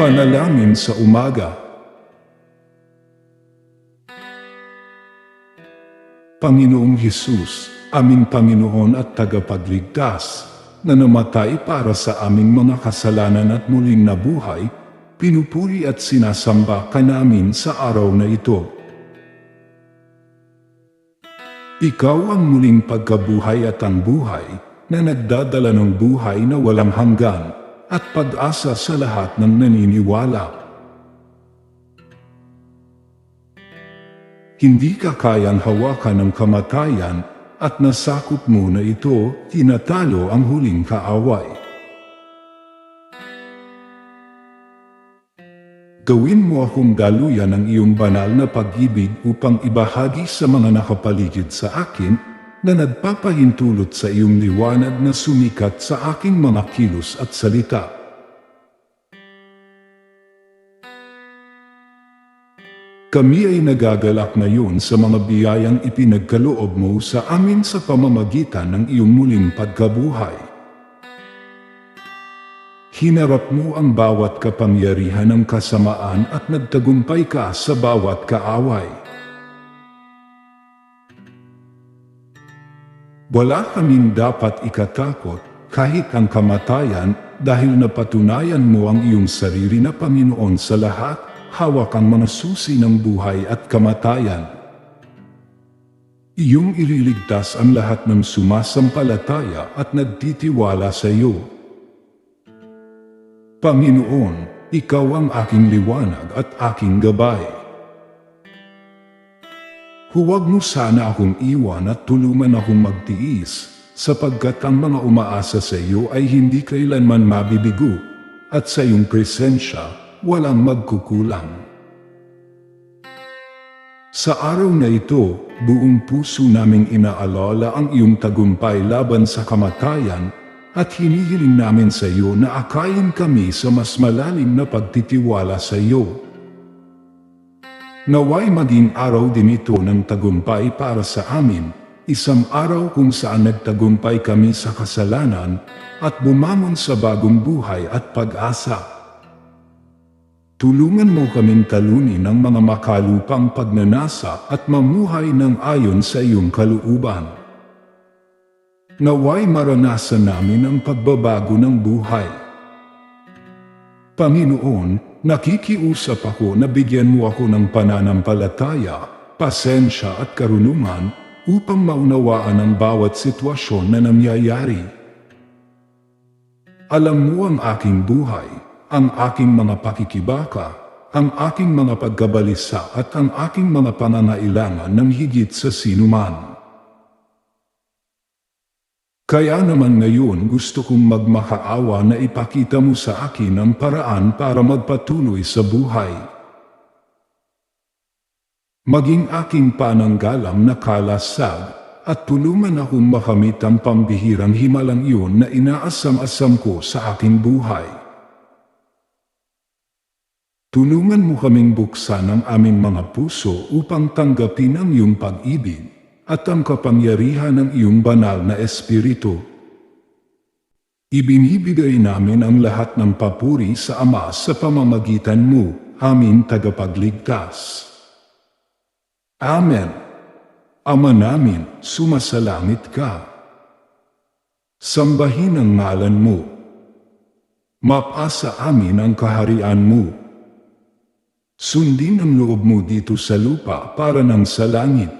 Panalangin sa umaga. Panginoong Hesus, aming Panginoon at tagapagligtas, na namatay para sa aming mga kasalanan at muling nabuhay, pinupuri at sinasamba ka namin sa araw na ito. Ikaw ang muling pagkabuhay at ang buhay na nagdadala ng buhay na walang hanggan at pag-asa sa lahat ng naniniwala. Hindi ka kayang hawakan ng kamatayan at nasakop mo na ito, tinatalo ang huling kaaway. Gawin mo akong daluyan ng iyong banal na pag-ibig upang ibahagi sa mga nakapaligid sa akin na nagpapahintulot sa iyong liwanag na sumikat sa aking mga kilos at salita. Kami ay nagagalak ngayon sa mga biyayang ipinagkaloob mo sa amin sa pamamagitan ng iyong muling pagkabuhay. Hinarap mo ang bawat kapangyarihan ng kasamaan at nagtagumpay ka sa bawat kaaway. Wala kaming dapat ikatakot kahit ang kamatayan dahil napatunayan mo ang iyong sarili na Panginoon sa lahat hawak ang mga susi ng buhay at kamatayan. Iyong ililigtas ang lahat ng sumasampalataya at nagtitiwala sa iyo. Panginoon, Ikaw ang aking liwanag at aking gabay. Huwag mo sana akong iwan at tulungan akong magtiis, sapagkat ang mga umaasa sa iyo ay hindi kailanman mabibigo, at sa iyong presensya walang magkukulang. Sa araw na ito, buong puso naming inaalala ang iyong tagumpay laban sa kamatayan at hinihiling namin sa iyo na akayin kami sa mas malalim na pagtitiwala sa iyo. Naway maging araw din ito ng tagumpay para sa amin, isang araw kung saan nagtagumpay kami sa kasalanan at bumamon sa bagong buhay at pag-asa. Tulungan mo kaming talunin ng mga makalupang pagnanasa at mamuhay ng ayon sa iyong kalooban. Naway maranasan namin ang pagbabago ng buhay. Panginoon, nakikiusap ako na bigyan mo ako ng pananampalataya, pasensya at karunungan upang maunawaan ang bawat sitwasyon na nangyayari. Alam mo ang aking buhay, ang aking mga pakikibaka, ang aking mga pagkabalisa at ang aking mga pangangailangan ng higit sa sinuman. Kaya naman ngayon gusto kong magmakaawa na ipakita mo sa akin ang paraan para magpatuloy sa buhay. Maging aking pananggalam na kalasag at tulungan akong makamit ang pambihirang himalang iyon na inaasam-asam ko sa aking buhay. Tulungan mo kaming buksan ang aming mga puso upang tanggapin ang iyong pag-ibig at ang kapangyarihan ng iyong banal na espiritu. Ibinibigay namin ang lahat ng papuri sa Ama sa pamamagitan mo, aming tagapagligtas. Amen. Ama namin, sumasalangit ka. Sambahin ang ngalan mo. Mapasa amin ang kaharian mo. Sundin ang loob mo dito sa lupa para ng sa langit.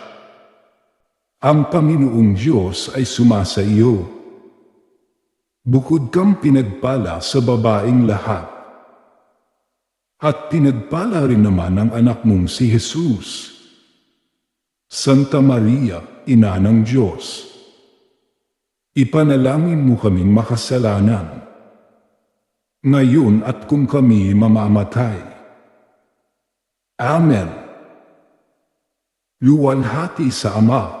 Ang Panginoong Diyos ay sumasa iyo. Bukod kang pinagpala sa babaing lahat. At pinagpala rin naman ang anak mong si Jesus. Santa Maria, Ina ng Diyos. Ipanalangin mo kaming makasalanan. ngayon at kung kami mamamatay. Amen. Luwalhati sa Ama,